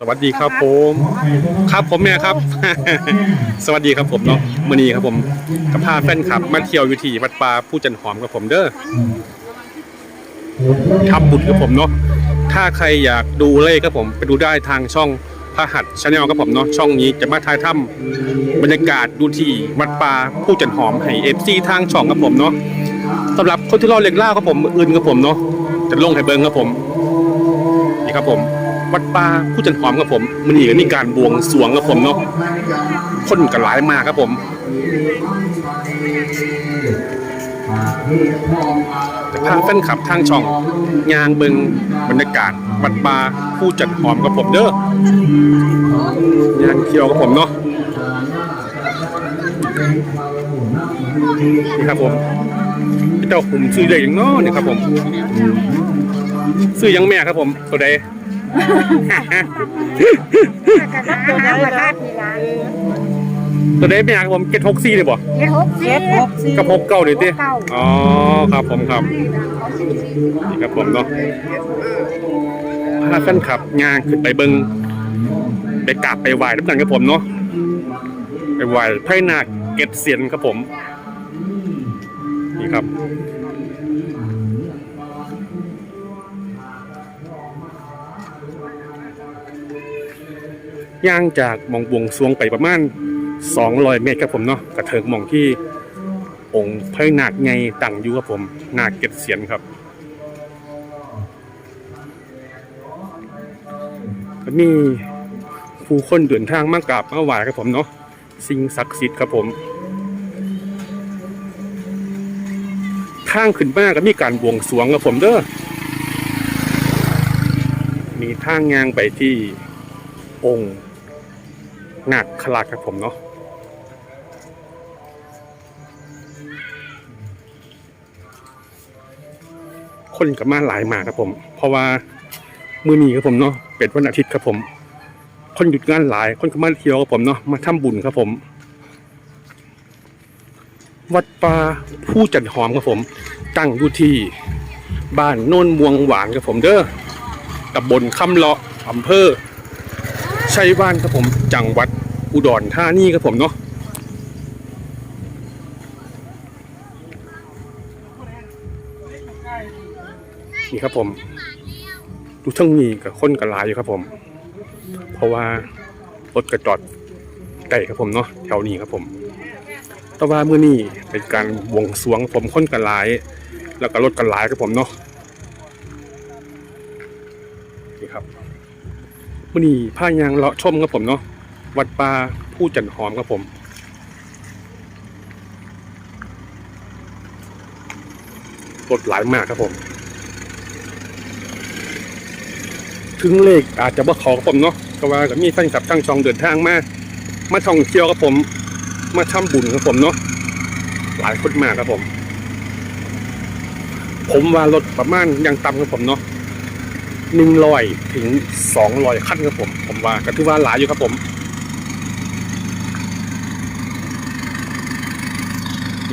สวัสดีครับผมครับผมเนี่ยครับ สวัสดีครับผมเนาะมื่อนี้ครับผมกับพาแฟนคลับ มาเที่ยวอยู่ที่วัดป่าผู้จันหอมกับผมเด้อทำบุญกับผมเนาะถ้าใครอยากดูเลขครับผมไปดูได้ทางช่องพระหัตชาแนลครับผมเนาะช่องนี้จะมาถ่ายทำบรรยากาศดูที่วัดป่าผู้จันหอมให้เอฟซีทางช่องครับผมเนาะสำหรับคนที่รอเล็กล่าครับผมมืออื่นครับผมเนาะจะลงให้เบิ้งครับผมนี่ครับผม วัดป่าผู้จันหอมครับผมมันนี่ก็มีการบวงสรวงครับผมเนาะคนกันหลายมากครับผมแต่ทางแฟนคลับทางช่องยางเบิงบรรยากาศวัดป่าผู้จัดหอมกับผมเด้อยางเที่ยวกับผมเนาะนี่ครับผมเจ้าผมซื้อได้ยังเนาะนี่ครับผม ซื้อยังแม่ครับผมตัวใด ตัวนั้นละครับนี่ล่ะตัวใดแม่ครับผมเก็ตหกซี่เลยบ่เจ็ดหกสี่เจ็ดหกสี่กับหกเก้าเลยติเก้าอ๋อครับผมครับนี่ครับผมเนาะพาแฟนคลับงานขึ้นไปเบิงไปกราบไปไหว้ทุกกันครับผมเนาะไปไหว้ไพ่นาคเก็ดเสียนครับผม นี่ครับ ย่างจากมองบวงสวงไปประมาณ200 เมตรครับผมเนาะกระเถิงมองที่องค์พระนาคไงตั้งอยู่ครับผมนาคเก็ดเสียนครับมีผู้คนเดินทางมากราบมาไหว้ครับผมเนาะสิ่งศักดิ์สิทธิ์ครับผมข้างขึ้นมาก็มีการบวงสวงครับผมเด้อมีทางงางไปที่องค์ นาคคราชครับผมเนาะคนกับมาหลายมาครับผม เพราะว่ามือนีครับผมเนาะเป็นวันอาทิตย์ครับผม คนหยุดงานหลาย คนก็มาเที่ยวครับผมเนาะมาทำบุญครับผม วัดป่าผู้จันหอมครับผม ตั้งอยู่ที่บ้านโน่นมวงหวานครับผมเด้อตำบลคำเลาะอำเภอชัยบ้านครับผมจังหวัด อุดรธานีครับผมเนาะนี่ครับผมดูทั้งนี้กับคนกับลายอยู่ครับผม เพราะว่ารถกระจอดไก่ครับผมเนาะแถวนี้ครับผม แต่ว่าเมื่อนี้เป็นการบวงสรวงผมคนกันหลาย แล้วก็รถกันหลายครับผมเนาะนี่ครับเมื่อนี้ผ้ายางเลาะชมครับผมเนาะ วัดป่าผู้จันหอมครับผมรถหลายมากครับผม ถึงเลขอาจจะบ่ขอกับผมเนาะก็ว่าก็มีแฟนคลับทั้งช่องเดินทางมา มาท่องเที่ยวกับผม มาทำบุญกับผมเนาะหลายคนมากครับผม ผมว่ารถประมาณยังต่ำครับผมเนาะหนึ่งร้อยถึงสองร้อยขั้นครับผม ผมว่าก็ถือว่าหลายอยู่ครับผม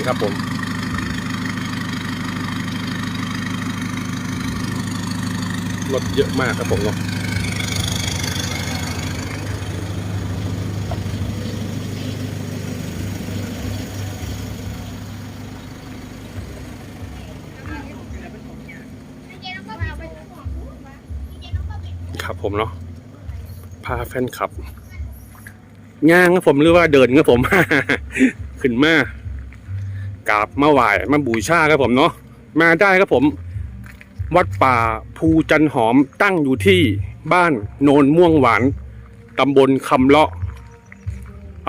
ครับผมรถเยอะมากครับผมเนาะครับผมเนาะพาแฟนขับย่างครับผมหรือว่าเดินครับผม ขึ้นมา กราบมาไหว้มาบูชาครับผมเนาะมาได้ครับผม วัดป่าภูจันหอมตั้งอยู่ที่บ้านโนนม่วงหวานตำบลคำเลาะ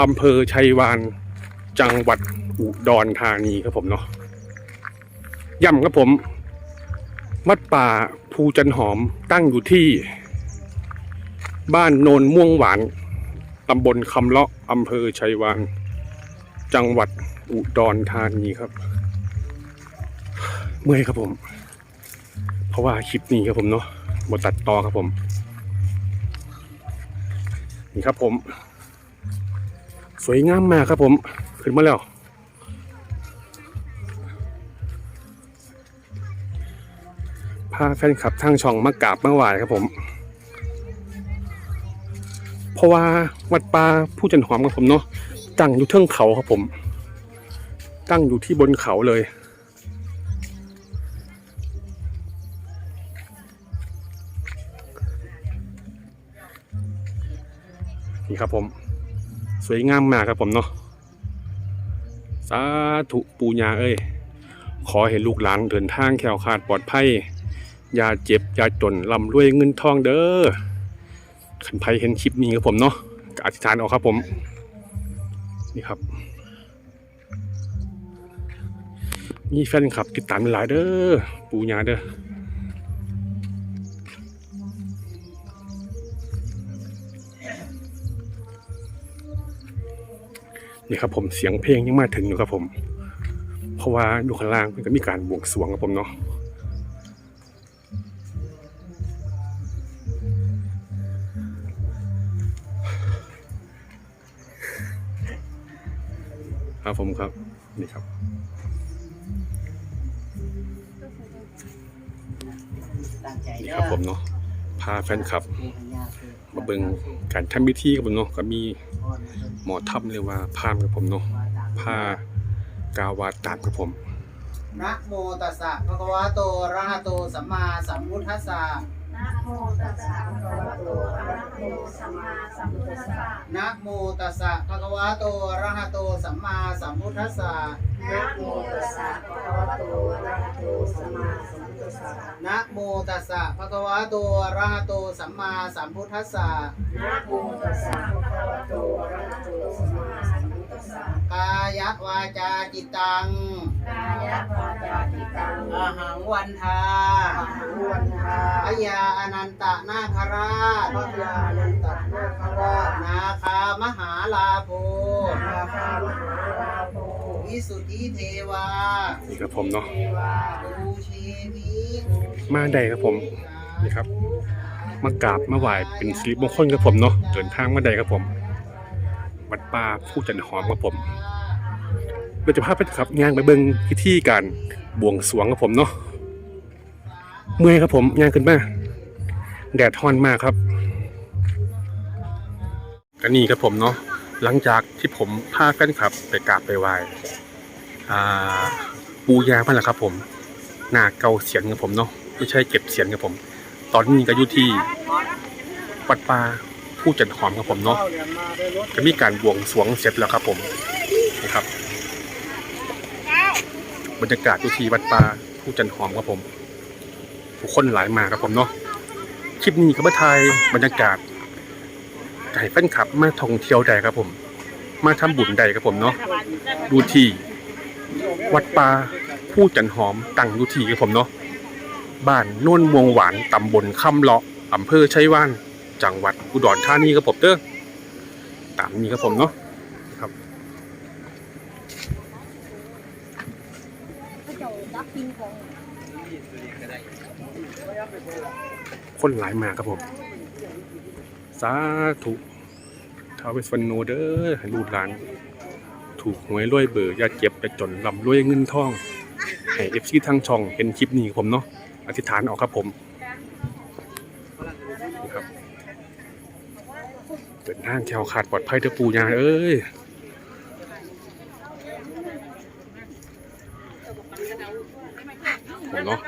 อำเภอชัยวาน จังหวัดอุดรธานีครับผมเนาะย่ำครับผม วัดป่าภูจันหอมตั้งอยู่ที่ บ้านโนนม่วงหวานตำบลคำเลาะอำเภอชัยวาน จังหวัด อุดรธานีครับ เมื่อยครับผม เพราะว่าคลิปนี้ครับผมเนาะบทตัดต่อครับผม นี่ครับผม สวยงามมากครับผม ขึ้นมาแล้ว พาแฟนคลับทางช่องมากราบมาไหว้ครับผม เพราะว่าวัดป่าผู้จันหอมครับผมเนาะตั้งอยู่เทิงเขาครับผม ตั้งอยู่ที่บนเขาเลย นี่ครับผม สวยงามมากครับผมเนาะสาธุปูญาเอ้ย ขอให้ลูกหลานเดินทางแคล้วคลาดปลอดภัย อย่าเจ็บ อย่าจนร่ำรวยเงินทองเด้อขันไพเห็นคลิปนี้ครับผมเนาะอธิษฐานเอาครับผม นี่ครับ มีแฟนคลับติดตามหลายเด้อปูญาเด้อนี่ครับผมเสียงเพลงยังมาถึงอยู่ครับผม เพราะว่าอยู่ข้างล่างมันก็มีการบวงสรวงครับผมเนาะครับผมครับ นี่ครับ นี่เด้คอรับผมเนาะพาแฟนคลับ มาเบิ่งการทำพิธีครับผมเนาะก็มีหมอทับเรียกว่าพราหมณ์ครับผมเนาะผ้ากาวาตามครับผมนะโมตัสสะภะคะวะโตอะระหะโตสัมมาสัมพุทธัสสะนะโมตัสสะภะคะวะโตอะระหะโตสัมมาสัมพุทธัสสะนะโมตัสสะภะคะวะโตอะระหะโตสัมมาสัมพุทธัสสะนะโมตัสสะภะคะวะโตอะระหะโตสัมมาสัมพุทธัสสะ นะโมตัสสะภะคะวะโตอะระหะโตสัมมาสัมพุทธัสสะนะโมตัสสะภะคะวะโตอะระหะโตสัมมาสัมพุทธัสสะกายวาจาจิตตังกายวาจาจิตตังอาหังวันทาอาหังวันทาพยาอนันตนาคราชพยานันตนาคราชนาคามหาลาโภนาคามหาลาโภวิสุทธิเทวานี่ครับผมเนาะเทวาดูเชมิ มาได้ครับผมนี่ครับมากราบมาไหว้เป็นสิริมงคลครับผมเนาะเดินทางมาได้ครับผมวัดป่าผู้จันหอมครับผมเราจะพาไปครับย่างไปเบิ่งพิธีการบวงสรวงครับผมเนาะเมื่อยครับผมย่างขึ้นมาแดดฮ้อนมากครับก็นี่ครับผมเนาะหลังจากที่ผมพาแฟนคลับ ไปกราบไปไหว้ปูยาพันแหละครับผม หน้าเกาเสียนครับผมเนาะไม่ใช่เก็บเสียนครับผม ตอนนี้ก็อยู่ที่วัดป่าผู้จันหอมครับผมเนาะจะมีการบวงสรวงเสร็จแล้วครับผมนะครับ บรรยากาศอยู่ที่วัดป่าผู้จันหอมครับผมผู้คนหลายมาครับผมเนาะคลิปนี้ก็มาถ่ายบรรยากาศไก่แฟนคลับมาท่องเที่ยวใดครับผม มาทำบุญใดครับผมเนาะดูที่วัดป่า ผู้จันหอมตั้งอยู่ที่ครับผมเนาะบ้านโน่นมวงหวานตำบลคำเลาะอำเภอชัยวาน จังหวัดอุดรธานีครับผมเด้อตามนี้ครับผมเนาะคนหลายมาครับผม สาธุท้าวเวสวรรณโนเด้อให้ลูกหลาน ถูกหวยรวยเบอร์อย่าเจ็บอย่าจนลำรวยเงินทอง ให้เอฟซีทางช่องเห็นคลิปนี้ผมเนาะอธิษฐานออกครับผมนะครับเดินทางแถวขาดปลอดภัยเถอะปูยาเอ้ยผมเนาะ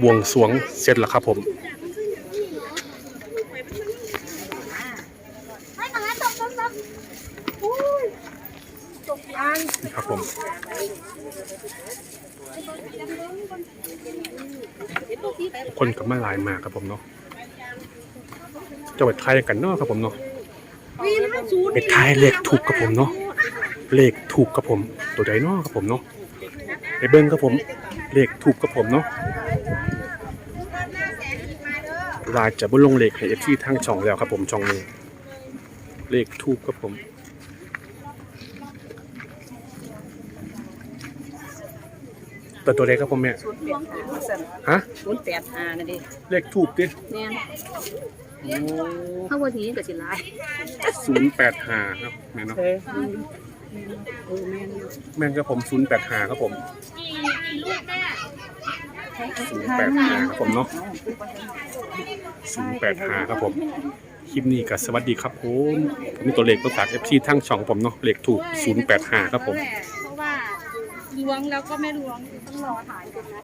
บวงสวงเสร็จแล้วครับผม นี่ครับผม คนกับ มาหลายมากครับผมเนาะจะไปทายกันเนาะครับผมเนาะไปทายเลขถูกกับผมเนาะเลขถูกกับผม ตัวใดเนาะครับผมเนาะไปเบิ้งครับผมเลขถูกกับผมเนาะลาจะบุลงเลขให้เอฟซีทางช่องแล้วครับผมช่องนี้เลขถูกกับผม ตัวตัวเลขครับผมแม่ศูนย์แปดห้าสั่นฮะศูนย์แปดห้านั่นดิเลขถูกดิแม่นถ้าวันนี้ก็สิหลายศูนย์แปดห้าครับแม่เนาะเออเออแม่นอยู่แม่นครับผมศูนย์แปดห้าครับผมศูนย์แปดห้าครับผมเนาะศูนย์แปดห้าครับผมคลิปนี้ก็สวัสดีครับผมผมมีตัวเลขประกาศ FC ทั้งช่องผมเนาะเลขถูก085ครับผม เพราะว่าล้วงแล้วก็ไม่ล้วงต้อง รอถ่ายกันนะ